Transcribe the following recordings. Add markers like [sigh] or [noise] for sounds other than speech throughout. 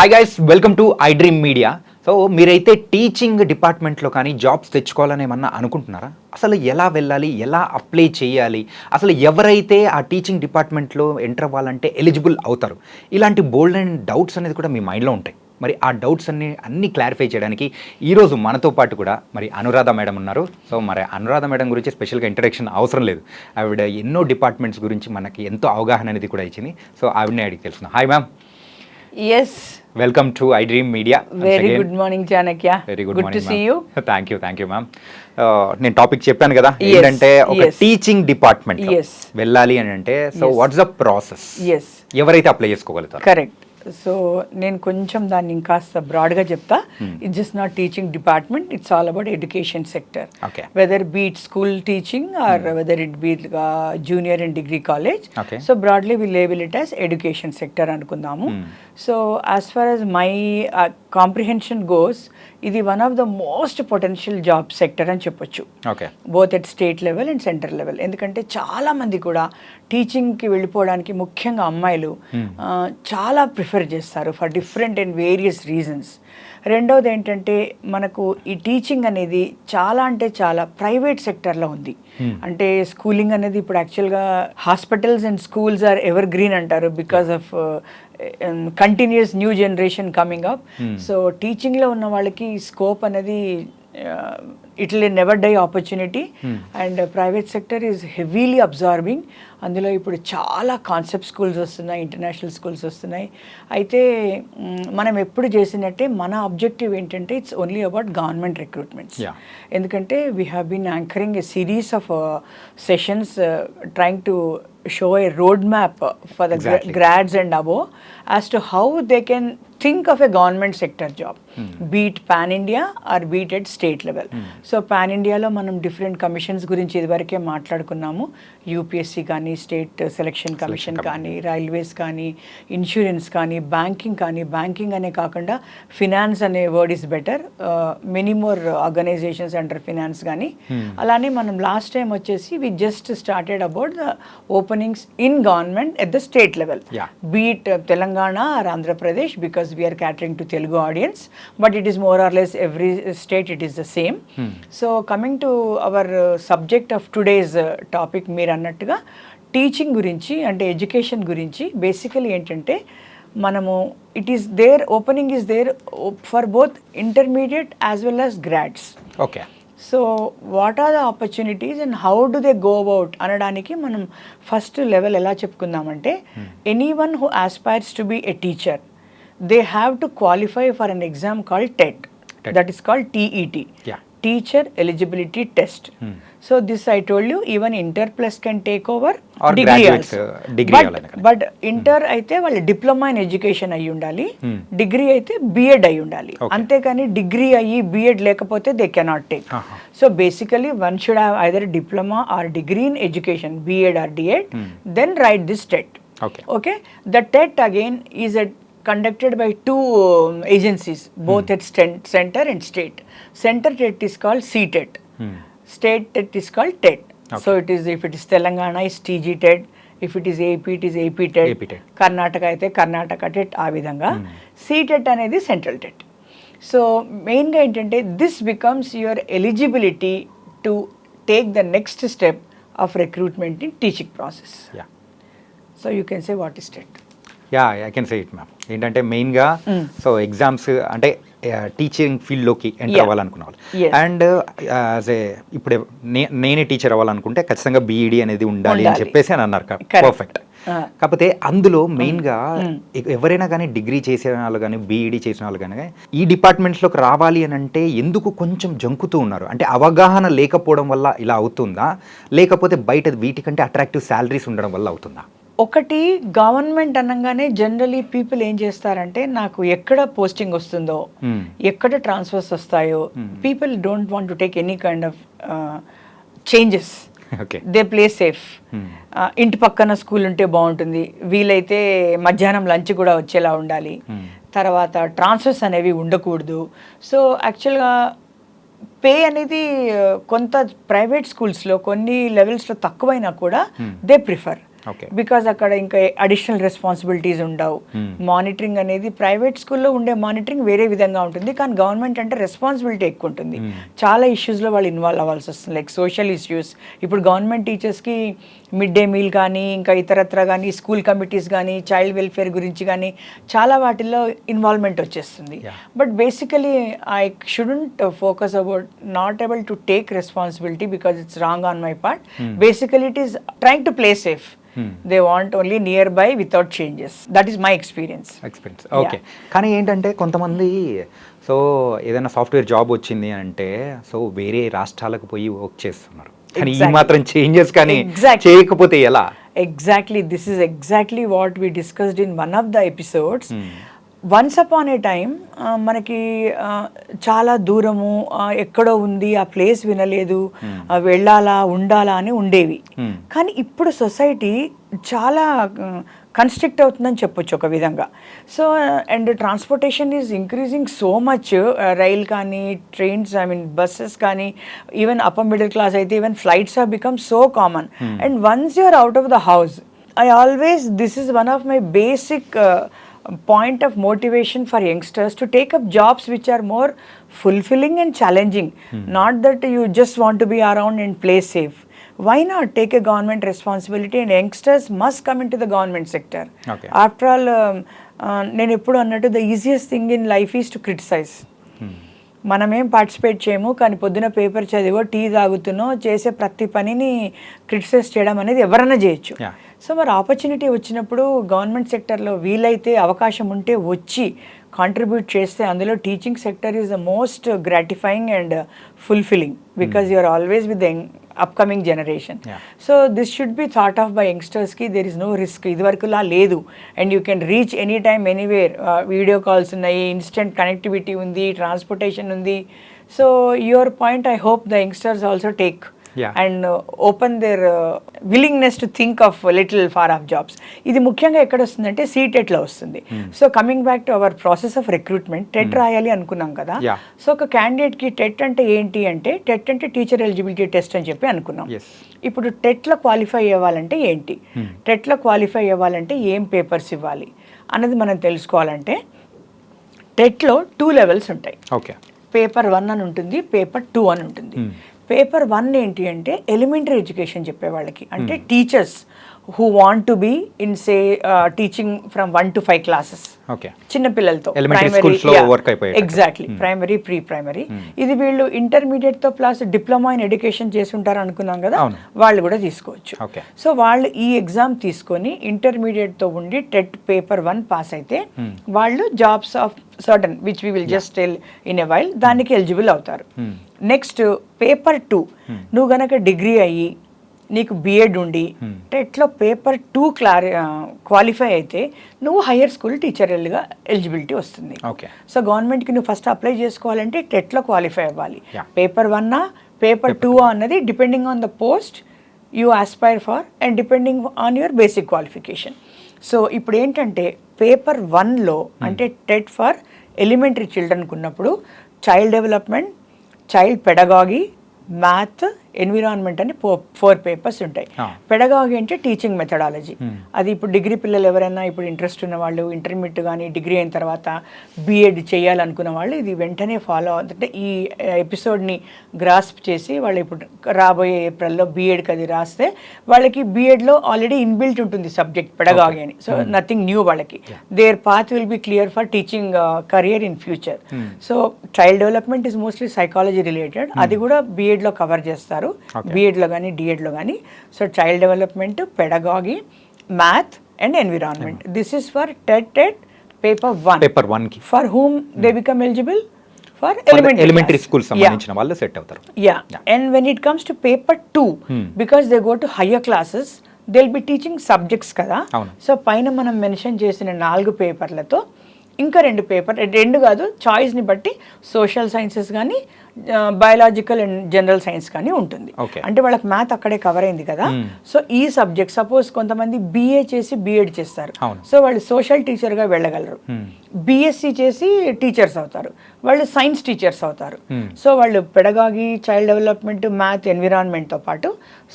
Hi guys welcome to I dream media so మీరైతే teaching డిపార్ట్మెంట్లో కానీ జాబ్స్ తెచ్చుకోవాలని ఏమన్నా అనుకుంటున్నారా? అసలు ఎలా వెళ్ళాలి? ఎలా అప్లై చేయాలి? అసలు ఎవరైతే ఆ టీచింగ్ డిపార్ట్మెంట్లో ఎంటర్ అవ్వాలంటే ఎలిజిబుల్ అవుతారు? ఇలాంటి బోల్డ్ అండ్ డౌట్స్ అనేది కూడా మీ మైండ్లో ఉంటాయి. మరి ఆ డౌట్స్ అన్ని అన్ని క్లారిఫై చేయడానికి ఈరోజు మనతో పాటు కూడా మరి అనురాధ మేడం ఉన్నారు. సో మరి అనురాధ మేడం గురించి స్పెషల్గా ఇంట్రడక్షన్ అవసరం లేదు. ఆవిడ ఎన్నో డిపార్ట్మెంట్స్ గురించి మనకి ఎంతో అవగాహన అనేది కూడా ఇచ్చింది. సో ఆవిడనే అడిగి తెలుసుకున్నాం hi ma'am yes welcome to I dream media very good morning Chanakya very good to see you thank you thank you ma'am నేను టాపిక్ చెప్పాను కదా ఏంటంటే ఒక. Teaching department. వెళ్ళాలి అని అంటే సో. వాట్స్ ద ప్రాసెస్ ఎవరైతే అప్లై చేసుకోగలుగుతారు? కరెక్ట్ సో నేను కొంచెం దాన్ని ఇంకాస్త బ్రాడ్గా చెప్తా. It's just not teaching department it's all about education sector. Whether be it school teaching or whether it be it junior and degree college. So broadly we label it as education sector అనుకుందాము so as far as my comprehension goes ఇది one of the most potential job sector అని చెప్పొచ్చు. Okay both at state level and centre level ఎందుకంటే చాలా మంది కూడా టీచింగ్కి వెళ్ళిపోవడానికి ముఖ్యంగా అమ్మాయిలు ఆ, చాలా ప్రిఫర్ చేస్తారు for different and various reasons రెండవది ఏంటంటే మనకు ఈ టీచింగ్ అనేది చాలా అంటే చాలా ప్రైవేట్ సెక్టర్లో ఉంది. అంటే స్కూలింగ్ అనేది ఇప్పుడు యాక్చువల్గా hospitals and schools are evergreen అంటారు because of continuous new generation coming up so టీచింగ్లో ఉన్న వాళ్ళకి స్కోప్ అనేది it will never die opportunity and private sector is heavily absorbing అందులో ఇప్పుడు చాలా కాన్సెప్ట్ స్కూల్స్ వస్తున్నాయి ఇంటర్నేషనల్ స్కూల్స్ వస్తున్నాయి. అయితే మనం ఎప్పుడు చేసినట్టే మన అబ్జెక్టివ్ ఏంటంటే it's only about government recruitments. ఎందుకంటే we have been anchoring a series of sessions trying to show a roadmap for the exactly. grads and above as to how they can think of a government sector job. Be it pan india or be it at state level. So pan ఇండియాలో మనం different commissions గురించి ఇదివరకే మాట్లాడుకున్నాము. UPSC కానీ state selection commission కానీ railways కానీ insurance కానీ banking కానీ బ్యాంకింగ్ అనే కాకుండా ఫినాన్స్ అనే word is better many more organisations under finance కానీ. అలానే మనం లాస్ట్ టైం వచ్చేసి we just started about the openings in government at the state level. Be it Telangana or Andhra Pradesh because we're catering to Telugu audience but it is more or less every state it is the same so coming to our subject of today's topic uh, మీరు అన్నట్టుగా teaching గురించి అంటే education గురించి basically ఏంటంటే మనము it is there opening is there for both intermediate as well as grads okay so what are the opportunities and how do they go about అనడానికి మనం first level ఎలా చెప్పుకుందామంటే anyone who aspires to be a teacher they have to qualify for an exam called TET TET. That is called TET. Teacher eligibility test so this I told you even inter plus can take over degree. But inter అయితే వాళ్ళు diploma in education అయి ఉండాలి. Degree అయితే BEd అయి ఉండాలి. అంతేకాని degree అయ్యి BEd లేకపోతే they cannot take. So basically one should have either diploma or degree in education BEd or DEd then right this TET Okay. okay? The tet again is at, conducted by two um, agencies both at sten- center and state center tet is called ctet state tet is called tet so it is if it is telangana is tg tet if it is ap it is ap tet AP TET. Karnataka అయితే Karnataka TET ఆ విధంగా CTET అనేది central TET so మెయిన్గా ఏంటంటే this becomes your eligibility to take the next step of recruitment in teaching process so you can say what is TET ya I can say it ma'am ఏంటంటే మెయిన్గా so exams అంటే teaching ఫీల్డ్లోకి enter. అవ్వాలనుకున్న వాళ్ళు. And as a ఇప్పుడు నేనే teacher అవ్వాలనుకుంటే ఖచ్చితంగా బీఈడి అనేది ఉండాలి అని. చెప్పేసి అని అన్నారు. పర్ఫెక్ట్. కాకపోతే అందులో మెయిన్గా ఎవరైనా కానీ డిగ్రీ చేసిన వాళ్ళు కానీ బీఈడి చేసిన వాళ్ళు కానీ ఈ డిపార్ట్మెంట్స్లోకి రావాలి అని అంటే ఎందుకు కొంచెం జంకుతూ ఉన్నారు అంటే అవగాహన లేకపోవడం వల్ల ఇలా అవుతుందా లేకపోతే బయట వీటికంటే అట్రాక్టివ్ శాలరీస్ ఉండడం వల్ల అవుతుందా ఒకటి గవర్నమెంట్ అనగానే జనరలీ పీపుల్ ఏం చేస్తారంటే నాకు ఎక్కడ పోస్టింగ్ వస్తుందో Hmm. ఎక్కడ ట్రాన్స్ఫర్స్ వస్తాయో people don't want to take any kind of changes. Okay. They play safe. ఇంటి పక్కన స్కూల్ ఉంటే బాగుంటుంది. వీలైతే మధ్యాహ్నం లంచ్ కూడా వచ్చేలా ఉండాలి. తర్వాత ట్రాన్స్ఫర్స్ అనేవి ఉండకూడదు. సో యాక్చువల్గా పే అనేది కొంత ప్రైవేట్ స్కూల్స్లో కొన్ని లెవెల్స్లో తక్కువైనా కూడా దే ప్రిఫర్. బికాజ్ అక్కడ ఇంకా అడిషనల్ రెస్పాన్సిబిలిటీస్ ఉండవు. మానిటరింగ్ అనేది ప్రైవేట్ స్కూల్లో ఉండే మానిటరింగ్ వేరే విధంగా ఉంటుంది. కానీ గవర్నమెంట్ అంటే రెస్పాన్సిబిలిటీ ఎక్కువ ఉంటుంది చాలా ఇష్యూస్లో వాళ్ళు ఇన్వాల్వ్ అవ్వాల్సి వస్తుంది. లైక్ సోషల్ ఇష్యూస్ ఇప్పుడు గవర్నమెంట్ టీచర్స్కి మిడ్ డే మీల్ కానీ ఇంకా ఇతరత్ర కానీ స్కూల్ కమిటీస్ కానీ చైల్డ్ వెల్ఫేర్ గురించి కానీ చాలా వాటిల్లో ఇన్వాల్వ్మెంట్ వచ్చేస్తుంది. But basically I shouldn't focus about not able to take responsibility because it's wrong on my part basically it is trying to play safe they want only nearby without changes that is my experience experience okay కానీ ఏంటంటే కొంతమంది so ఏదైనా software job వచ్చింది అంటే so వేరే రాష్ట్రాలకు పోయి work చేస్తున్నారు. కానీ ఈ. మాత్రం చేంజెస్ కానీ. చేయకపోతే ఎలా exactly this is exactly what we discussed in one of the episodes once upon a time మనకి uh, చాలా దూరము uh, ఎక్కడో ఉంది ఆ ప్లేస్ వినలేదు uh, వెళ్ళాలా ఉండాలా అని ఉండేవి Hmm. కానీ ఇప్పుడు సొసైటీ చాలా కన్స్ట్రిక్ట్ అవుతుందని చెప్పొచ్చు ఒక విధంగా. So and transportation is increasing so much rail కానీ ట్రైన్స్ ఐ మీన్ బస్సెస్ కానీ ఈవెన్ అప్పర్ మిడిల్ క్లాస్ అయితే even flights are become so common and once you're out of the house I always this is one of my basic of motivation for youngsters to take up jobs which are more fulfilling and challenging. Not that you just want to be around and play safe why not take a government responsibility and youngsters must come into the government sector? Okay. after all um, uh, నేను ఎప్పుడు అన్నట్టు the easiest thing in life is to criticise మనమేం participate చేయము కానీ పొద్దున paper చదివో tea తాగుతున్నో చేసే ప్రతి పనిని క్రిటిసైజ్ చేయడం అనేది ఎవరైనా చేయొచ్చు. సో మరి ఆపర్చునిటీ వచ్చినప్పుడు గవర్నమెంట్ సెక్టర్లో వీలైతే అవకాశం ఉంటే వచ్చి కాంట్రిబ్యూట్ చేస్తే అందులో teaching sector is the most gratifying and fulfilling because you're always with the upcoming generation. So this should be thought of by యంగ్స్టర్స్కి there is no risk ఇదివరకులా లేదు and you can reach any time anywhere video calls ఉన్నాయి instant connectivity ఉంది transportation ఉంది so your point I hope the youngsters also take. And open their willingness to think of little far off jobs ఇది ముఖ్యంగా ఎక్కడ వస్తుందంటే సీటెట్లో వస్తుంది. So coming back to our process of recruitment TET రాయాలి అనుకున్నాం కదా. సో ఒక క్యాండిడేట్కి టెట్ అంటే ఏంటి అంటే టెట్ అంటే టీచర్ ఎలిజిబిలిటీ టెస్ట్ అని చెప్పి అనుకున్నాం. ఇప్పుడు టెట్లో క్వాలిఫై అవ్వాలంటే ఏంటి? టెట్లో క్వాలిఫై అవ్వాలంటే ఏం పేపర్స్ ఇవ్వాలి? అన్నది మనం తెలుసుకోవాలంటే టెట్లో టూ లెవెల్స్ ఉంటాయి. ఓకే పేపర్ వన్ అని ఉంటుంది పేపర్ టూ అని ఉంటుంది. పేపర్ వన్ ఏంటి అంటే ఎలిమెంటరీ ఎడ్యుకేషన్ చెప్పే వాళ్ళకి అంటే teachers who want to be in say teaching from one to five classes. చిన్న పిల్లలతో. అయిపోయేటట్టు. ఎగ్జాక్ట్లీ ప్రైమరీ ప్రీ ప్రైమరీ ఇది వీళ్ళు ఇంటర్మీడియట్తో ప్లస్ డిప్లొమా ఇన్ ఎడ్యుకేషన్ చేసి ఉంటారు అనుకున్నాం కదా. వాళ్ళు కూడా తీసుకోవచ్చు. సో వాళ్ళు ఈ ఎగ్జామ్ తీసుకొని ఇంటర్మీడియట్తో ఉండి టెట్ పేపర్ వన్ పాస్ అయితే వాళ్ళు jobs of certain which we will just tell in a while దానికి ఎలిజిబుల్ అవుతారు. నెక్స్ట్ పేపర్ టూ నువ్వు గనక డిగ్రీ అయ్యి నీకు బిఎడ్ ఉండి టెట్లో పేపర్ టూ క్లారి క్వాలిఫై అయితే నువ్వు హయ్యర్ స్కూల్ టీచర్గా ఎలిజిబిలిటీ వస్తుంది. ఓకే సో గవర్నమెంట్కి నువ్వు ఫస్ట్ అప్లై చేసుకోవాలంటే టెట్లో క్వాలిఫై అవ్వాలి. పేపర్ వన్నా పేపర్ టూ అన్నది depending on the post you aspire for and depending on your basic qualification so ఇప్పుడు ఏంటంటే పేపర్ వన్లో అంటే టెట్ ఫర్ ఎలిమెంటరీ చిల్డ్రన్కి ఉన్నప్పుడు child development child pedagogy math environment అని ఫోర్ పేపర్స్ ఉంటాయి. పెడగాగి అంటే టీచింగ్ మెథడాలజీ అది ఇప్పుడు డిగ్రీ పిల్లలు ఎవరైనా ఇప్పుడు ఇంట్రెస్ట్ ఉన్న వాళ్ళు ఇంటర్మీడియట్ కానీ డిగ్రీ అయిన తర్వాత బీఎడ్ చేయాలనుకున్న వాళ్ళు ఇది వెంటనే ఫాలో అంటే ఈ ఎపిసోడ్ని గ్రాస్ప్ చేసి వాళ్ళు ఇప్పుడు రాబోయే ఏప్రిల్లో బీఎడ్కి అది రాస్తే వాళ్ళకి బీఎడ్లో ఆల్రెడీ ఇన్బిల్ట్ ఉంటుంది సబ్జెక్ట్ పెడగాగి అని. సో నథింగ్ న్యూ వాళ్ళకి. Their path will be clear for teaching career in future so child development is mostly psychology related అది కూడా బీఎడ్లో కవర్ చేస్తారు. Okay. బీఎడ్లో కానీ డిఎడ్లో కానీ so child development pedagogy math and environment this is for TET TET paper one paper వన్కి for whom they become eligible for elementary school సంబంధించిన వాళ్ళు set అవుతారు. Ya and when it comes to paper two because they go to higher classes they will be teaching subjects కదా. So పైన మనం mention చేసిన నాలుగు పేపర్లతో ఇంకా రెండు పేపర్ రెండు కాదు చాయిస్ని బట్టి సోషల్ సైన్సెస్ కానీ బయాలజికల్ అండ్ జనరల్ సైన్స్ కానీ ఉంటుంది. అంటే వాళ్ళకి మ్యాథ్ అక్కడే కవర్ అయింది కదా. సో ఈ సబ్జెక్ట్ సపోజ్ కొంతమంది బీఏ చేసి బీఎడ్ చేస్తారు. సో వాళ్ళు సోషల్ టీచర్గా వెళ్ళగలరు. బీఎస్సీ చేసి టీచర్స్ అవుతారు. వాళ్ళు సైన్స్ టీచర్స్ అవుతారు. Hmm. సో వాళ్ళు పెడగాగి చైల్డ్ డెవలప్మెంట్ మ్యాథ్ ఎన్విరాన్మెంట్తో పాటు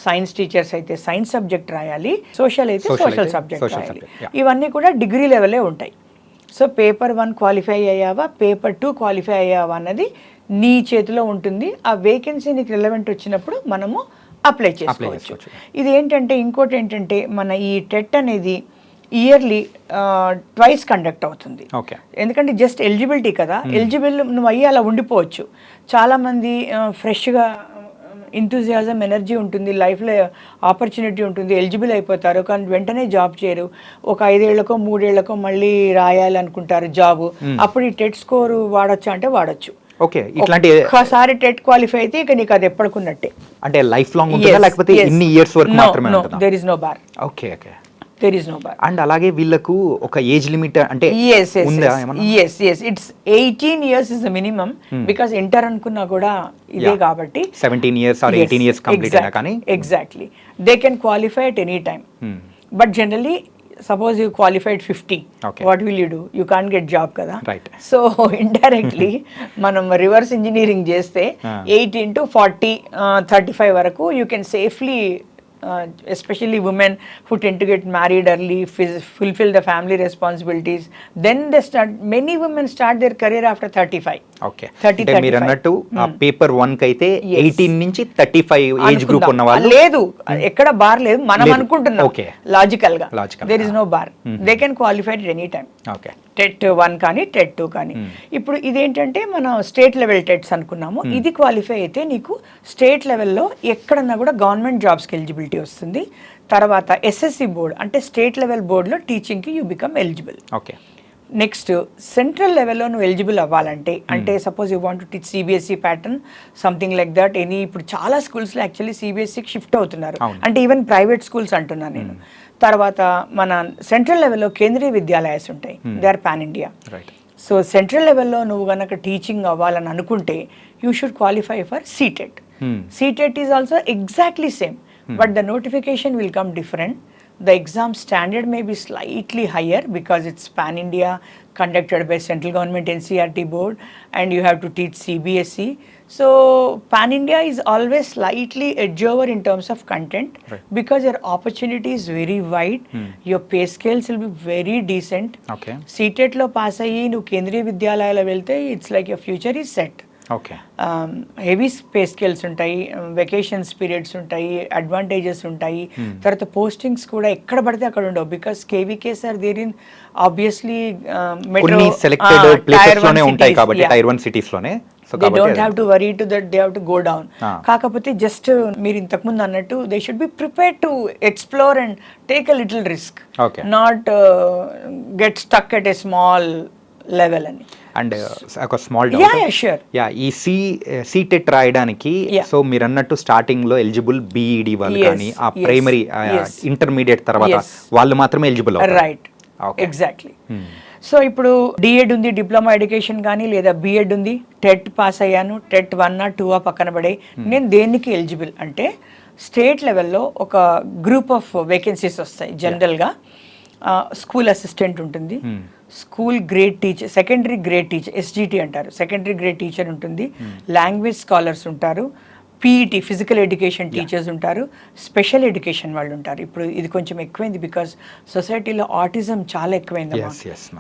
సైన్స్ టీచర్స్ అయితే సైన్స్ సబ్జెక్ట్ రాయాలి సోషల్ అయితే సోషల్ సబ్జెక్ట్ రాయాలి. ఇవన్నీ కూడా డిగ్రీ లెవెలే ఉంటాయి. సో పేపర్ వన్ క్వాలిఫై అయ్యావా? పేపర్ టూ క్వాలిఫై అయ్యావా అన్నది నీ చేతిలో ఉంటుంది. ఆ వేకెన్సీ నీకు రిలవెంట్ వచ్చినప్పుడు మనము అప్లై చేసుకోవచ్చు. ఇది ఏంటంటే ఇంకోటి ఏంటంటే మన ఈ టెట్ అనేది ఇయర్లీ ట్వైస్ కండక్ట్ అవుతుంది. ఓకే ఎందుకంటే జస్ట్ ఎలిజిబిలిటీ కదా. ఎలిజిబుల్ నువ్వు అయ్యి అలా ఉండిపోవచ్చు. చాలామంది ఫ్రెష్గా ఇంతూజియాజం ఎనర్జీ ఉంటుంది లైఫ్లో ఆపర్చునిటీ ఉంటుంది ఎలిజిబుల్ అయిపోతారు. కానీ వెంటనే జాబ్ చేయరు. ఒక ఐదేళ్ళకో మూడేళ్ళకో మళ్ళీ రాయాలనుకుంటారు జాబ్ అప్పుడు ఈ టెట్ స్కోర్ వాడచ్చా అంటే వాడచ్చు. ఓకే ఇట్లాంటి ఒక్కసారి టెట్ క్వాలిఫై అయితే ఇక నీకు అది ఎప్పటికున్నట్టే అంటే లైఫ్ లాంగ్ ఉంటుందా లేకపోతే ఇన్ని ఇయర్స్ వరకు మాత్రమే ఉంటుందా? There is no bar okay okay there no bar and అలాగే వీళ్ళకు ఒక ఏజ్ లిమిట్ అంటే yes yes it's eighteen years is the minimum because inter అనుకున్నా కూడా ఇదే. కాబట్టి. Seventeen years or eighteen years complete కానీ? Exactly they can qualify at any time. But generally suppose you qualified fifty. What will you do you can get job కదా. So indirectly [laughs] మనం reverse engineering చేస్తే. Eighteen to forty thirty five వరకు you can safely especially women who tend to get married early fulfil the family responsibilities then they start many women start their career after thirty five okay 30, అంటే మీరు 35. అన్నట్టు paper వన్కి అయితే. Eighteen నుంచి thirty five age group ఉన్న వాళ్ళు లేదు ఎక్కడ బార్ లేదు. మనం. అనుకుంటున్నాం. Okay. లాజికల్గా. There is no bar they can qualified any time okay TET one కానీ టెట్ టూ కానీ. ఇప్పుడు ఇదేంటంటే మనం స్టేట్ లెవెల్ టెట్స్ అనుకున్నాము. ఇది క్వాలిఫై అయితే నీకు స్టేట్ లెవెల్లో ఎక్కడన్నా కూడా గవర్నమెంట్ జాబ్స్కి ఎలిజిబిలిటీ వస్తుంది. తర్వాత ఎస్ఎస్సి బోర్డ్ అంటే స్టేట్ లెవెల్ బోర్డులో టీచింగ్కి you become eligible. Okay. Next central లెవెల్లో నువ్వు ఎలిజిబుల్ అవ్వాలంటే అంటే suppose you want teach CBSE pattern something like that any ఇప్పుడు చాలా స్కూల్స్లో యాక్చువల్లీ సిబిఎస్ఈకి షిఫ్ట్ అవుతున్నారు. అంటే ఈవెన్ ప్రైవేట్ స్కూల్స్ అంటున్నాను నేను. తర్వాత మన సెంట్రల్ లెవెల్లో కేంద్రీయ విద్యాలయాస్ ఉంటాయి. They are pan India so central లెవెల్లో నువ్వు కనుక టీచింగ్ అవ్వాలని అనుకుంటే you should qualify for CTET. CTET is also exactly same but the notification will come different the exam standard may be slightly higher because it's pan India conducted by central government NCRT board and you have to teach CBSE. So Pan India is always slightly edge over in terms of content Right. because your opportunity is very wide, your pay scales will be very decent. Okay సీటెట్లో pass అయ్యి నువ్వు కేంద్రీయ విద్యాలయాలు వెళ్తే it's like your future is set okay heavy pay scales ఉంటాయి vacations periods ఉంటాయి advantages ఉంటాయి. తర్వాత postings కూడా ఎక్కడ పడితే అక్కడ ఉండవు. Because KVK sir there in obviously లోనే ఉంటాయి కాబట్టి tier one సిటీస్లోనే. They don't have to worry to that they have to go down. కాకపోతే జస్ట్ మీరు ఇంతకుముందు అన్నట్టు they should be prepare to explore and take a little risk. Not get stuck at a small level అని. And ఒక small yeah ఈ సి CTET రాయడానికి Yeah. So మీరు అన్నట్టు స్టార్టింగ్లో ఎలిజిబుల్ బీఈడి వాళ్ళు కానీ ఆ ప్రైమరీ. ఇంటర్మీడియట్ తర్వాత Yes. వాళ్ళు మాత్రమే eligible right okay exactly so ఇప్పుడు డిఎడ్ ఉంది డిప్లొమా ఎడ్యుకేషన్ కానీ లేదా బిఎడ్ ఉంది టెట్ పాస్ అయ్యాను టెట్ వన్ టూ ఆ పక్కన పడే నేను దేనికి ఎలిజిబుల్ అంటే స్టేట్ లెవెల్లో ఒక గ్రూప్ ఆఫ్ వేకెన్సీస్ వస్తాయి జనరల్గా స్కూల్ అసిస్టెంట్ ఉంటుంది. School grade teacher secondary grade teacher SGT అంటారు. సెకండరీ గ్రేడ్ టీచర్ ఉంటుంది. లాంగ్వేజ్ స్కాలర్స్ ఉంటారు. పీఈటీ ఫిజికల్ ఎడ్యుకేషన్ టీచర్స్ ఉంటారు. స్పెషల్ ఎడ్యుకేషన్ వాళ్ళు ఉంటారు. ఇప్పుడు ఇది కొంచెం ఎక్కువైంది బికాస్ సొసైటీలో ఆటిజం చాలా ఎక్కువైంది.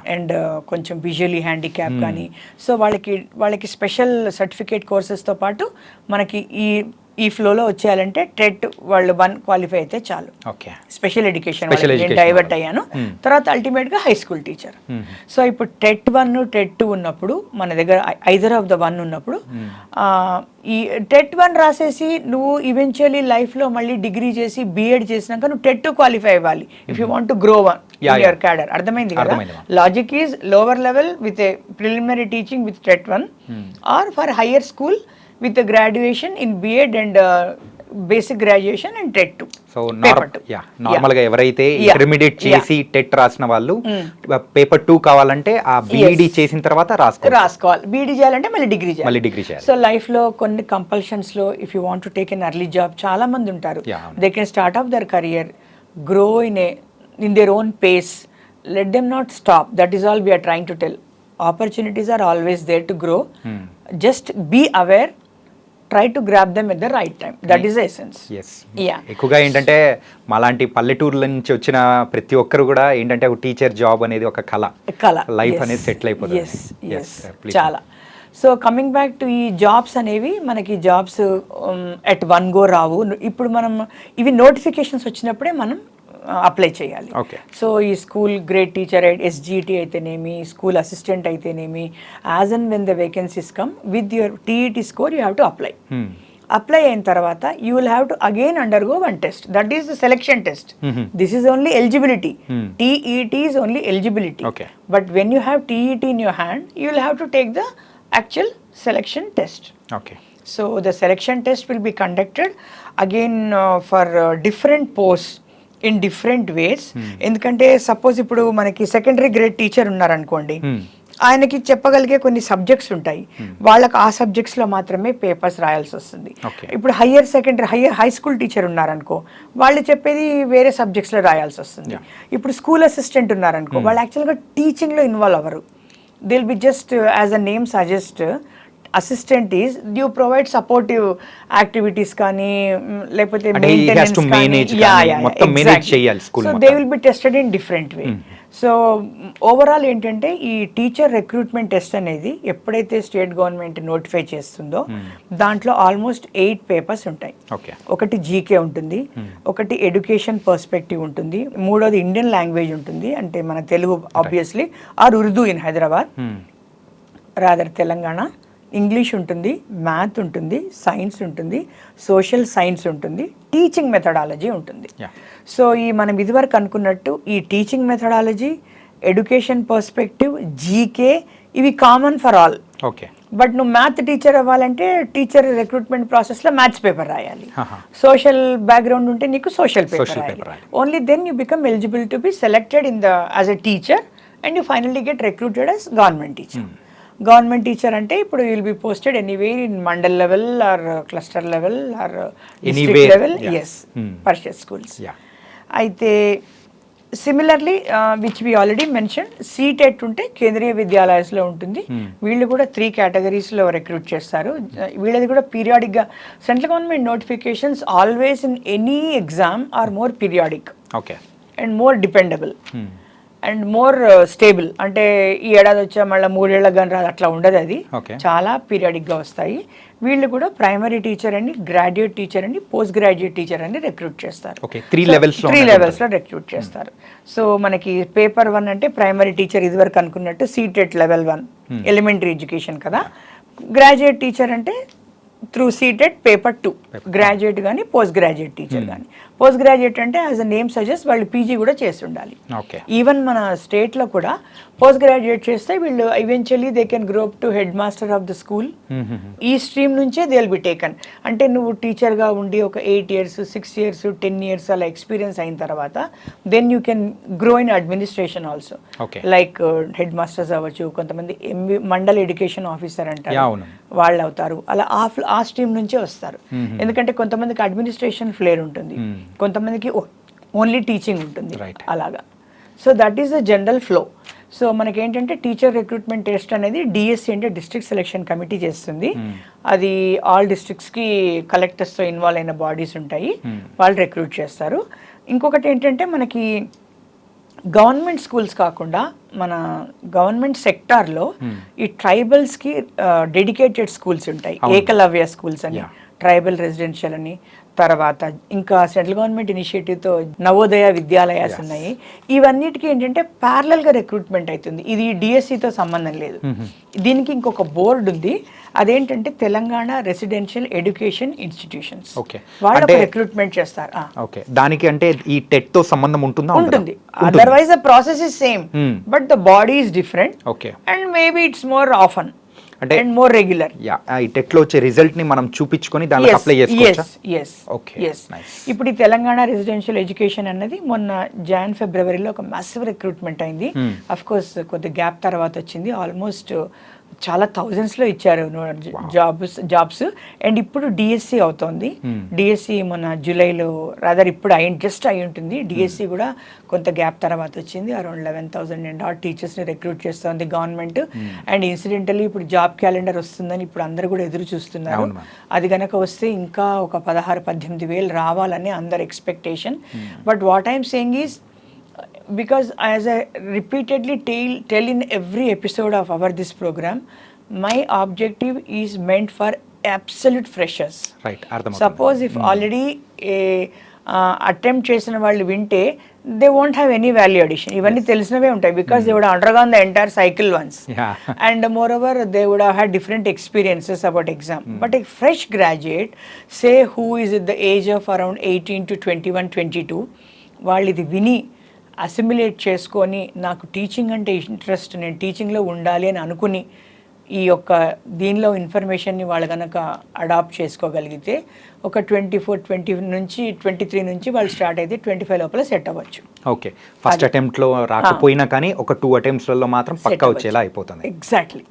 అండ్ కొంచెం విజువలీ హ్యాండిక్యాప్ కానీ. సో వాళ్ళకి వాళ్ళకి స్పెషల్ సర్టిఫికేట్ కోర్సెస్తో పాటు మనకి ఈ ఈ ఫ్లోలో వచ్చేయాలంటే టెట్ వాళ్ళు వన్ క్వాలిఫై అయితే చాలు. ఓకే. స్పెషల్ ఎడ్యుకేషన్ నేను డైవర్ట్. అయ్యాను. తర్వాత అల్టిమేట్గా హై స్కూల్ టీచర్. సో ఇప్పుడు టెట్ వన్ టెట్ టూ ఉన్నప్పుడు మన దగ్గర ఐదర్ ఆఫ్ ద వన్ ఉన్నప్పుడు ఈ టెట్ వన్ రాసేసి నువ్వు ఈవెన్చువలీ లైఫ్లో మళ్ళీ డిగ్రీ చేసి బీఎడ్ చేసినాక నువ్వు టెట్ టూ క్వాలిఫై అవ్వాలి. If you want to grow one your. Cadre అర్థమైంది కదా. Logic is lower level with a preliminary teaching with TET one or for higher school with graduation in BEd and basic graduation and TET two so yeah నార్మల్గా ఎవరైతే. Intermediate. చేసి TET రాసిన వాళ్ళు paper two కావాలంటే ఆ BEd చేసిన తర్వాత రాసుకోవాలి. రాసుకోవాలి బీడీ చేయాలంటే మళ్ళీ డిగ్రీ చేయాలి. మళ్ళీ డిగ్రీ చేయాలి. సో లైఫ్లో కొన్ని కంపల్షన్స్లో if you want to take an early job చాలా మంది ఉంటారు. They can start off their career grow in a in their own pace let them not stop. That is all we are trying to tell. Opportunities are always there to grow. Hmm. just to grab them at the right time. That is the essence. Yes Yeah. ఎక్కువగా ఏంటంటే మాలాంటి పల్లెటూర్ల నుంచి వచ్చిన ప్రతి ఒక్కరు కూడా ఏంటంటే ఒక టీచర్ జాబ్ అనేది ఒక కళ. కళ. లైఫ్. అనేది సెటిల్ అయిపోతుంది. చాలా. సో కమింగ్ బ్యాక్ టు ఈ జాబ్స్ అనేవి మనకి జాబ్స్ ఎట్ వన్ గో రావు. ఇప్పుడు మనం ఇవి నోటిఫికేషన్స్ వచ్చినప్పుడే మనం అప్లై చేయాలి. సో ఈ స్కూల్ గ్రేడ్ టీచర్ ఎస్జిటి అయితేనేమి స్కూల్ అసిస్టెంట్ అయితేనేమి as and when the vacancies come with your TET score you have to apply. Apply అయిన తర్వాత you will have to again undergo one test that is the selection test. This is only eligibility. TET is only eligibility. But when you have TET in your hand, you will have to take the actual selection test. Okay So the selection test will be conducted again uh, for uh, in different ways. ఎందుకంటే suppose ఇప్పుడు మనకి secondary grade teacher ఉన్నారనుకోండి Hmm. ఆయనకి చెప్పగలిగే కొన్ని subjects ఉంటాయి వాళ్ళకి ఆ సబ్జెక్ట్స్లో మాత్రమే పేపర్స్ రాయాల్సి వస్తుంది. ఇప్పుడు higher secondary higher high school teacher ఉన్నారనుకో వాళ్ళు చెప్పేది వేరే సబ్జెక్ట్స్లో రాయాల్సి వస్తుంది. ఇప్పుడు స్కూల్ అసిస్టెంట్ ఉన్నారనుకో వాళ్ళు యాక్చువల్గా టీచింగ్లో ఇన్వాల్వ్ అవ్వరు they'll be just as a name suggest assistant is you provide supportive activities కానీ లేకపోతే so they. Will be tested in different way so overall ఏంటంటే ఈ టీచర్ రిక్రూట్మెంట్ టెస్ట్ అనేది ఎప్పుడైతే స్టేట్ గవర్నమెంట్ నోటిఫై చేస్తుందో దాంట్లో ఆల్మోస్ట్ ఎయిట్ పేపర్స్ ఉంటాయి. ఒకటి జీకే ఉంటుంది ఒకటి ఎడ్యుకేషన్ పర్స్పెక్టివ్ ఉంటుంది మూడోది ఇండియన్ లాంగ్వేజ్ ఉంటుంది అంటే మన Telugu obviously or Urdu in Hyderabad Hmm. Rather Telangana English ఉంటుంది మ్యాథ్ ఉంటుంది సైన్స్ ఉంటుంది సోషల్ సైన్స్ ఉంటుంది టీచింగ్ మెథడాలజీ ఉంటుంది. సో ఈ మనం ఇదివరకు అనుకున్నట్టు ఈ teaching methodology education perspective GK ఇవి common for all okay but నువ్వు మ్యాథ్ టీచర్ అవ్వాలంటే టీచర్ రిక్రూట్మెంట్ ప్రాసెస్లో మ్యాథ్స్ పేపర్ రాయాలి. సోషల్ బ్యాక్గ్రౌండ్ ఉంటే నీకు సోషల్ పేపర్ రాయాలి. Only then you become eligible to be selected in the as a teacher and you finally get recruited as government teacher government teacher అంటే ఇప్పుడు will be posted anyway in mandal level or cluster level or Anywhere, level. Yes Hmm. పర్షియస్ schools. అయితే similarly which we already mention CTET ఉంటే కేంద్రీయ విద్యాలయాస్లో ఉంటుంది. వీళ్ళు కూడా three కేటగిరీస్లో రిక్రూట్ చేస్తారు. Uh, వీళ్ళది కూడా పీరియాడిక్గా central government notifications always in any exam or more periodic okay and more dependable Hmm. And more stable uh, అంటే ఈ ఏడాది వచ్చా మళ్ళీ మూడేళ్ళ కానీ రాదు. అట్లా ఉండదు అది. చాలా పీరియాడిక్గా వస్తాయి. వీళ్ళు కూడా ప్రైమరీ టీచర్ అని గ్రాడ్యుయేట్ టీచర్ అని పోస్ట్ గ్రాడ్యుయేట్ టీచర్ అని రిక్రూట్ చేస్తారు. Okay. Three levels లో త్రీ లెవెల్స్లో రిక్రూట్ చేస్తారు. సో మనకి పేపర్ వన్ అంటే ప్రైమరీ టీచర్ ఇదివరకు అనుకున్నట్టు CTET level one elementary education కదా. గ్రాడ్యుయేట్ టీచర్ అంటే through CTET paper two. Graduate కానీ పోస్ట్ గ్రాడ్యుయేట్ టీచర్ కానీ పోస్ట్ గ్రాడ్యుయేట్ అంటే యాజ్ అ నేమ్ సజెస్ట్ వాళ్ళు పీజీ కూడా చేసి ఉండాలి. ఓకే. ఈవెన్ మన స్టేట్లో కూడా పోస్ట్ గ్రాడ్యుయేట్ చేస్తే వీళ్ళు eventually they can grow up to head master of the school ఈ స్ట్రీమ్ నుంచే దే విల్ బి టేకన్ అంటే నువ్వు టీచర్గా ఉండి ఒక eight years six years ten years అలా ఎక్స్పీరియన్స్ అయిన తర్వాత then you can grow in administration also. Like head masters అవ్వచ్చు కొంతమంది ఎంబీ మండల్ ఎడ్యుకేషన్ ఆఫీసర్ అంటారు. వాళ్ళు అవుతారు అలా ఆ స్ట్రీమ్ నుంచే వస్తారు. ఎందుకంటే కొంతమందికి అడ్మినిస్ట్రేషన్ ఫ్లేర్ ఉంటుంది. కొంతమందికి ఓన్లీ టీచింగ్ ఉంటుంది. అలాగా. So that is the general flow so మనకేంటంటే టీచర్ రిక్రూట్మెంట్ టెస్ట్ అనేది డిఎస్సి అంటే డిస్ట్రిక్ట్ సెలెక్షన్ కమిటీ చేస్తుంది. అది ఆల్ డిస్ట్రిక్ట్స్కి కలెక్టర్స్తో ఇన్వాల్వ్ అయిన బాడీస్ ఉంటాయి. వాళ్ళు రిక్రూట్ చేస్తారు. ఇంకొకటి ఏంటంటే మనకి గవర్నమెంట్ స్కూల్స్ కాకుండా మన గవర్నమెంట్ సెక్టార్లో ఈ ట్రైబల్స్కి డెడికేటెడ్ స్కూల్స్ ఉంటాయి. ఏకలవ్య స్కూల్స్ అని. ట్రైబల్ రెసిడెన్షియల్ అని తర్వాత ఇంకా సెంట్రల్ గవర్నమెంట్ ఇనిషియేటివ్తో నవోదయ విద్యాలయాస్ ఉన్నాయి. ఇవన్నిటికీ ఏంటంటే ప్యారలల్గా రిక్రూట్మెంట్ అవుతుంది. ఇది డిఎస్సితో సంబంధం లేదు. దీనికి ఇంకొక బోర్డు ఉంది. అదేంటంటే Telangana residential education institutions Okay. వాళ్ళు అంటే- రిక్రూట్మెంట్ చేస్తారు. ఓకే. దానికి అంటే ఈ టెట్తో సంబంధం ఉంటుందా? ఉంటుంది. Otherwise the process is same. But the body is different okay. And maybe it's more often అంటే- అండ్ మోర్ రెగ్యులర్ యా ఈ టెట్లో వచ్చే రిజల్ట్ని మనం చూపించుకొని దానికి అప్లై చేసుకోవచ్చా? Okay, nice. ఇప్పుడు ఈ తెలంగాణ రెసిడెన్షియల్ ఎడ్యుకేషన్ అన్నది మొన్న జాన్ ఫిబ్రవరిలో ఒక మ్యాసివ్ రిక్రూట్మెంట్ అయింది. Hmm. అఫ్ కోర్స్ కొద్ది గ్యాప్ తర్వాత వచ్చింది. ఆల్మోస్ట్ చాలా థౌజండ్స్లో ఇచ్చారు జాబ్స్ జాబ్స్ అండ్ ఇప్పుడు డిఎస్సి అవుతోంది. డిఎస్సి మొన్న జూలైలో రాదర్ ఇప్పుడు అయి జస్ట్ అయి ఉంటుంది. డిఎస్సి కూడా కొంత గ్యాప్ తర్వాత వచ్చింది. అరౌండ్ లెవెన్ థౌసండ్ అండ్ ఆ టీచర్స్ని రిక్రూట్ చేస్తోంది గవర్నమెంట్ అండ్ ఇన్సిడెంటల్లీ ఇప్పుడు జాబ్ క్యాలెండర్ వస్తుందని ఇప్పుడు అందరు కూడా ఎదురు చూస్తున్నారు. అది గనక వస్తే ఇంకా ఒక పదహారు పద్దెనిమిది వేలు రావాలని అందరు expectation but what I'm saying is because as I repeatedly tell, tell in every episode of our this program, my objective is meant for absolute freshers. Right అర్థం సపోజ్ ఇఫ్ ఆల్రెడీ అటెంప్ట్ చేసిన వాళ్ళు వింటే they won't have any value addition ఇవన్నీ తెలిసినవే ఉంటాయి because they would undergone the entire cycle once Yeah. And moreover they would had different experiences about exam but a fresh graduate say who is it the age of around eighteen to twenty one twenty two వాళ్ళు ఇది విని assimilate చేసుకొని నాకు teaching అంటే interest నేను టీచింగ్లో ఉండాలి అని అనుకుని ఈ యొక్క దీనిలో ఇన్ఫర్మేషన్ని వాళ్ళు కనుక అడాప్ట్ చేసుకోగలిగితే ఒక ట్వంటీ ఫోర్ ట్వంటీ నుంచి ట్వంటీ త్రీ నుంచి వాళ్ళు స్టార్ట్ అయితే ట్వంటీ ఫైవ్ లోపల సెట్ అవ్వచ్చు. ఓకే. ఫస్ట్ అటెంప్ట్లో రాకపోయినా కానీ ఒక టూ అటెంప్ట్స్లలో మాత్రం పక్కా. వచ్చేలా అయిపోతుంది. Exactly.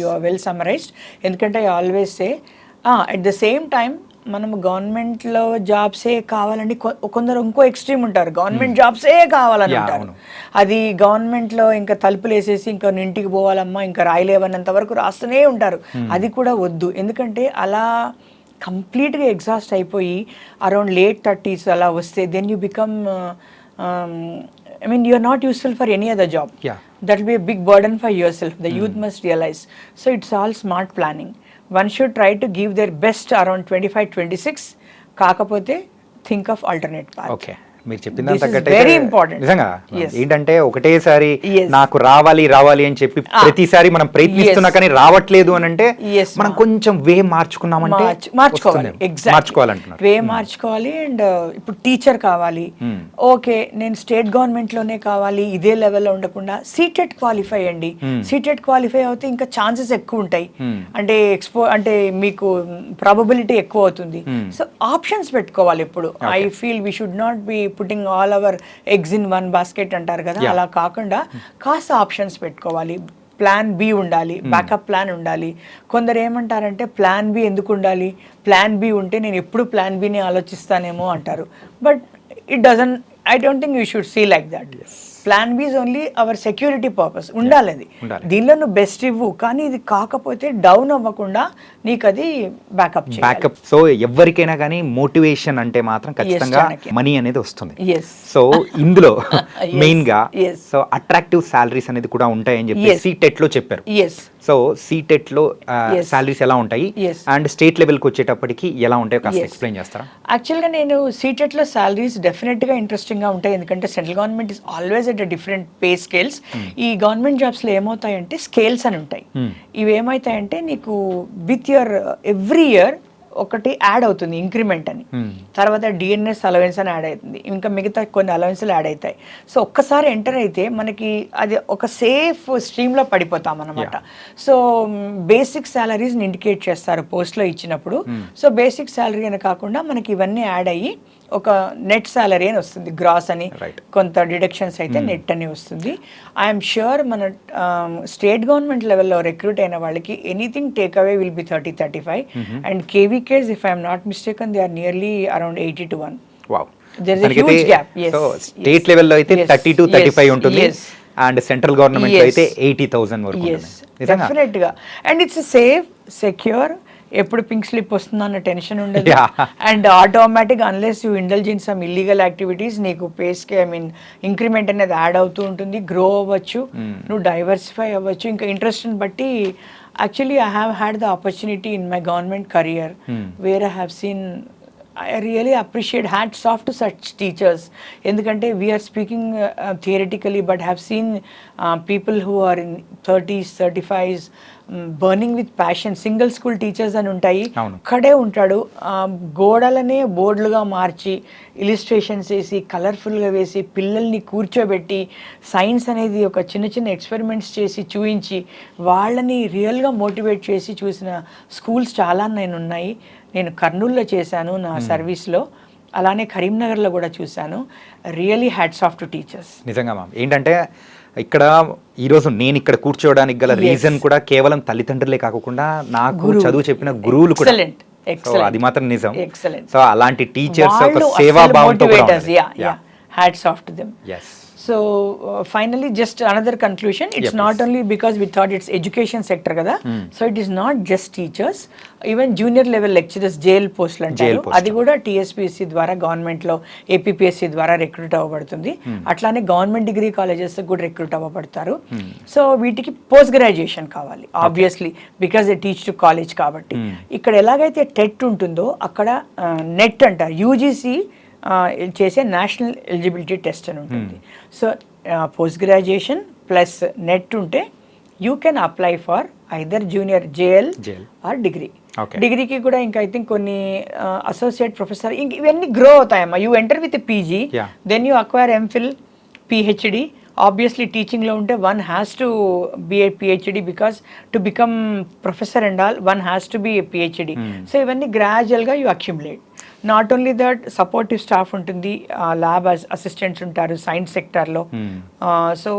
You are well summarized ఎందుకంటే I always say at the same time మనం గవర్నమెంట్లో జాబ్సే కావాలని కొందరు ఇంకో ఎక్స్ట్రీమ్ ఉంటారు. గవర్నమెంట్ జాబ్సే కావాలని ఉంటారు. అది గవర్నమెంట్లో ఇంకా తలుపులు వేసేసి ఇంకా ఇంటికి పోవాలమ్మా ఇంకా రాయలేవన్నంత వరకు రాస్తూనే ఉంటారు. అది కూడా వద్దు. ఎందుకంటే అలా కంప్లీట్గా ఎగ్జాస్ట్ అయిపోయి అరౌండ్ లేట్ థర్టీస్ అలా వస్తే then you become I mean you're not useful for any other job Yeah. that will be a big burden for yourself. The youth must realize. So it's all one should try to give their best around twenty five twenty six కాకపోతే think of alternate okay మీరు correct very important. నిజంగా. ఏంటంటే ఒకటేసారి. నాకు రావాలి రావాలి అని చెప్పి Ah. ప్రతిసారి మనం ప్రయత్నిస్తున్నా. కానీ రావట్లేదు అని అంటే మనం. కొంచెం వే మార్చుకున్నామంటే మార్చు- మార్చుకోవాలి మార్చుకోవాలంటున్నారు వే మార్చుకోవాలి అండ్ ఇప్పుడు టీచర్ కావాలి Hmm. ఓకే నేను స్టేట్ గవర్నమెంట్లోనే కావాలి ఇదే లెవెల్లో ఉండకుండా సీటెట్ క్వాలిఫై అండి Hmm. సీటెట్ క్వాలిఫై అవుతే ఇంకా ఛాన్సెస్ ఎక్కువ ఉంటాయి Hmm. అంటే ఎక్స్పో అంటే మీకు ప్రాబబిలిటీ ఎక్కువ అవుతుంది Hmm. సో ఆప్షన్స్ పెట్టుకోవాలి ఇప్పుడు I feel we should not be putting all our eggs in one basket అంటారు కదా. అలా కాకుండా కాస్త ఆప్షన్స్ పెట్టుకోవాలి. ప్లాన్ బి ఉండాలి బ్యాకప్ ప్లాన్ ఉండాలి. కొందరు ఏమంటారంటే ప్లాన్ బి ఎందుకు ఉండాలి? ప్లాన్ బి ఉంటే నేను ఎప్పుడు ప్లాన్ బిని ఆలోచిస్తానేమో అంటారు. But it doesn't I don't think you should see like that plan B is only our security purpose ఉండాలి అది. దీనిలో నువ్వు బెస్ట్ ఇవ్వు కానీ ఇది కాకపోతే డౌన్ అవ్వకుండా నీకు అది బ్యాకప్ బ్యాకప్ సో ఎవరికైనా కానీ మోటివేషన్ అంటే మాత్రం ఖచ్చితంగా. మనీ అనేది వస్తుంది సో ఇందులో [laughs] మెయిన్గా. సో అట్రాక్టివ్ సాలరీస్ అనేది కూడా ఉంటాయని చెప్పి Yes. సీటెట్లో చెప్పారు సో సీటెట్లో Yes. సాలరీస్ ఎలా ఉంటాయి. అండ్ స్టేట్ లెవెల్కి వచ్చేటప్పటికి ఎలా ఉంటాయో కాస్త. ఎక్స్ప్లెయిన్ చేస్తారా యాక్చువల్గా నేను సీటెట్లో సాలరీస్ డెఫినెట్గా ఇంట్రెస్టింగ్గా ఉంటాయి ఎందుకంటే central government is always at different pay scales ఈ గవర్నమెంట్ జాబ్స్లో ఏమవుతాయంటే స్కేల్స్ అని ఉంటాయి Hmm. ఇవి ఏమవుతాయంటే నీకు విత్ ఇయర్ ఎవ్రీ ఇయర్ ఒకటి యాడ్ అవుతుంది ఇంక్రిమెంట్ అని. తర్వాత డిఎన్ఎస్ అలవెన్స్ అని యాడ్ అవుతుంది. ఇంకా మిగతా కొన్ని అలవెన్స్లు యాడ్ అవుతాయి. సో ఒక్కసారి ఎంటర్ అయితే మనకి అది ఒక సేఫ్ స్ట్రీమ్లో పడిపోతాం అనమాట సో బేసిక్ శాలరీస్ని ఇండికేట్ చేస్తారు పోస్ట్లో ఇచ్చినప్పుడు. సో బేసిక్ శాలరీ అని కాకుండా మనకి ఇవన్నీ యాడ్ అయ్యి ఒక నెట్ శాలరీ అని వస్తుంది గ్రాస్ అని. కొంత డిడక్షన్స్ అయితే నెట్ అని వస్తుంది ఐఎమ్ ష్యూర్ మన స్టేట్ గవర్నమెంట్ లెవెల్లో రిక్రూట్ అయిన వాళ్ళకి anything take away will be thirty thirty five and KVKs if I'm not mistaken they are nearly around eighty two one. State లెవెల్లో అయితే. Thirty two thirty five. ఉంటుంది. And central government. అయితే eighty thousand వరకు డెఫినెట్గా and it's safe secure ఎప్పుడు pink slip వస్తుందన్న tension ఉండదు. And automatic unless you indulge in some illegal activities నీకు పేస్కి ఐ మీన్ ఇంక్రిమెంట్ అనేది యాడ్ అవుతూ ఉంటుంది గ్రో అవ్వచ్చు నువ్వు డైవర్సిఫై అవ్వచ్చు. ఇంకా ఇంట్రెస్ట్ని బట్టి actually I have had the opportunity in my government career where I have seen I really appreciate hats off to such teachers ఎందుకంటే we're speaking theoretically but have seen people who are in thirties thirty fives burning with passion single school teachers అని ఉంటాయి. అవును. ఒక్కడే ఉంటాడు. గోడలనే బోర్డులుగా మార్చి illustrations వేసి కలర్ఫుల్గా వేసి పిల్లల్ని కూర్చోబెట్టి సైన్స్ అనేది ఒక చిన్న చిన్న ఎక్స్పెరిమెంట్స్ చేసి చూయించి వాళ్ళని రియల్గా మోటివేట్ చేసి చూసిన స్కూల్స్ చాలా నేను ఉన్నాయి నేను కర్నూలులో చేశాను నా సర్వీస్లో అలానే కరీంనగర్లో కూడా చూశాను really hats off to teachers నిజంగా మ్యామ్ ఏంటంటే ఇక్కడ ఈరోజు నేను ఇక్కడ కూర్చోవడానికి గల. రీజన్ కూడా కేవలం తల్లిదండ్రులే కాకుండా నాకు. చదువు చెప్పిన గురువులు కూడా. అది మాత్రం నిజం. సో అలాంటి టీచర్స్ ఒక సేవా భావంతో కూడా motivators. Yeah, yeah. Uh, just another conclusion. It's Yeah, not please. only because we thought it's education sector కదా. Hmm. So it is not just teachers. Even junior level lecturers jail post Jail అంటారు. అది కూడా TSPSC ద్వారా గవర్నమెంట్లో APPSC ద్వారా recruit అవ్వబడుతుంది Hmm. అట్లానే government degree colleges కూడా రిక్రూట్ అవ్వబడతారు సో వీటికి పోస్ట్ గ్రాడ్యుయేషన్ కావాలి obviously because they teach to college కాబట్టి Hmm. ఇక్కడ ఎలాగైతే టెట్ ఉంటుందో అక్కడ నెట్ అంటారు యూజీసీ చేసే నేషనల్ ఎలిజిబిలిటీ టెస్ట్ అని ఉంటుంది so post graduation plus net ఉంటే you can apply for either junior JL. Or degree. డిగ్రీకి కూడా ఇంకా ఐ థింక్ కొన్ని అసోసియేట్ ప్రొఫెసర్ ఇంక ఇవన్నీ grow అవుతాయమ్మా you enter with PG. Then you acquire MPhil PhD obviously టీచింగ్లో ఉంటే one has to be a PhD because to become professor and all one has to be a PhD Hmm. So ఇవన్నీ గ్రాడ్యువల్గా you accumulate not only that supportive staff ఉంటుంది lab assistants ఉంటారు science సెక్టార్లో. So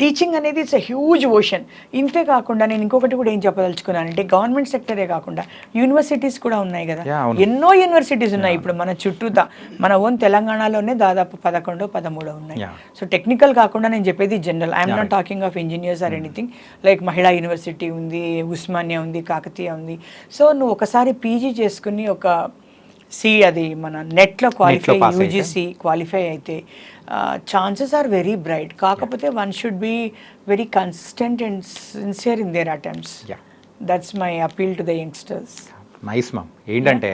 teaching అనేది it's huge ocean ఇంతే కాకుండా నేను ఇంకొకటి కూడా ఏం చెప్పదలుచుకున్నానంటే గవర్నమెంట్ సెక్టరే కాకుండా యూనివర్సిటీస్ కూడా ఉన్నాయి కదా. ఎన్నో యూనివర్సిటీస్ ఉన్నాయి ఇప్పుడు మన చుట్టూతా. మన ఓన్ తెలంగాణలోనే దాదాపు పదకొండో పదమూడో ఉన్నాయి. సో టెక్నికల్ కాకుండా నేను చెప్పేది general I'm not talking of engineers or anything like Mahila university ఉంది ఉస్మానియా ఉంది కాకతీయ ఉంది. సో నువ్వు ఒకసారి పీజీ చేసుకుని ఒక సి అది మన నెట్లో క్వాలిఫై. యూజీసీ క్వాలిఫై అయితే. ఛాన్సెస్ ఆర్ వెరీ బ్రైట్ కాకపోతే one should be very consistent and sincere in their attempts. That's my appeal to the youngsters nice ma'am ఏంటంటే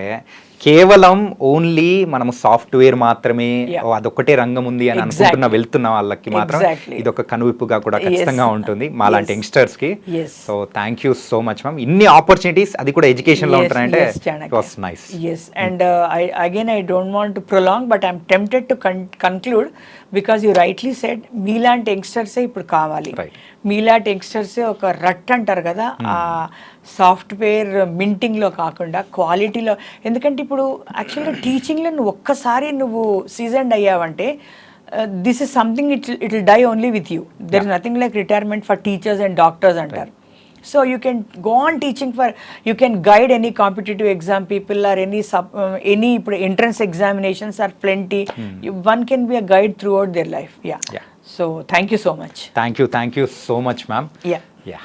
కేవలం ఓన్లీ మనము సాఫ్ట్వేర్ మాత్రమే అదొక్కటే రంగం ఉంది అని. అనుకుంటున్న వెళ్తున్న వాళ్ళకి మాత్రం. ఇది ఒక కనువిప్పుగా కూడా. ఖచ్చితంగా ఉంటుంది మాలాంటి Yes. యంగ్స్టర్స్కి. So thank you so much ma'am ఇన్ని ఆపర్చునిటీస్ అది కూడా ఎడ్యుకేషన్లో ఉంటాయంటే it was nice Yes, and uh, I again I don't want to prolong, but I'm tempted to con- conclude because you rightly said మీలాంటి యంగ్స్టర్సే ఇప్పుడు కావాలి. మీలాంటి యంగ్స్టర్సే ఒక రట్ అంటారు కదా ఆ సాఫ్ట్వేర్ మింటింగ్లో కాకుండా క్వాలిటీలో ఎందుకంటే ఇప్పుడు యాక్చువల్గా టీచింగ్లో నువ్వు ఒక్కసారి నువ్వు seasoned అయ్యావంటే this is something it it will die only with you there is nothing like retirement for teachers and doctors అంటారు. So you can go on teaching for you can guide any competitive exam people or any sub any ఇప్పుడు entrance examinations are plenty one can be a guide throughout their life yeah Yeah. So thank you so much thank you thank you so much ma'am yeah yeah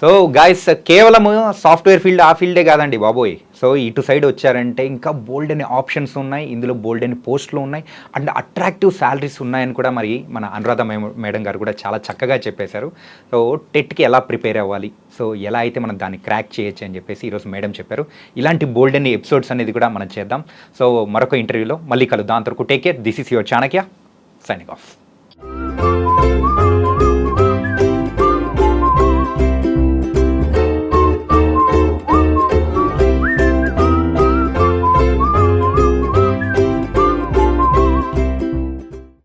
so guys కేవలం software field ఆ ఫీల్డే కాదండి బాబోయ్. So ఇటు side వచ్చారంటే ఇంకా బోల్డ్ అనే options ఉన్నాయి. ఇందులో బోల్డ్ అనే పోస్టులు ఉన్నాయి. అండ్ అట్రాక్టివ్ శాలరీస్ ఉన్నాయని కూడా మరి మన అనురాధ మేడం గారు కూడా చాలా చక్కగా చెప్పేశారు. సో టెట్కి ఎలా ప్రిపేర్ అవ్వాలి? సో ఎలా అయితే మనం దాన్ని క్రాక్ చేయొచ్చు అని చెప్పేసి ఈరోజు మేడం చెప్పారు. ఇలాంటి బోల్డ్ అనే ఎపిసోడ్స్ అనేది కూడా మనం చేద్దాం. సో మరొక ఇంటర్వ్యూలో మళ్ళీ కలుద్దాం. అంతవరకు take care this is your Chanakya signing off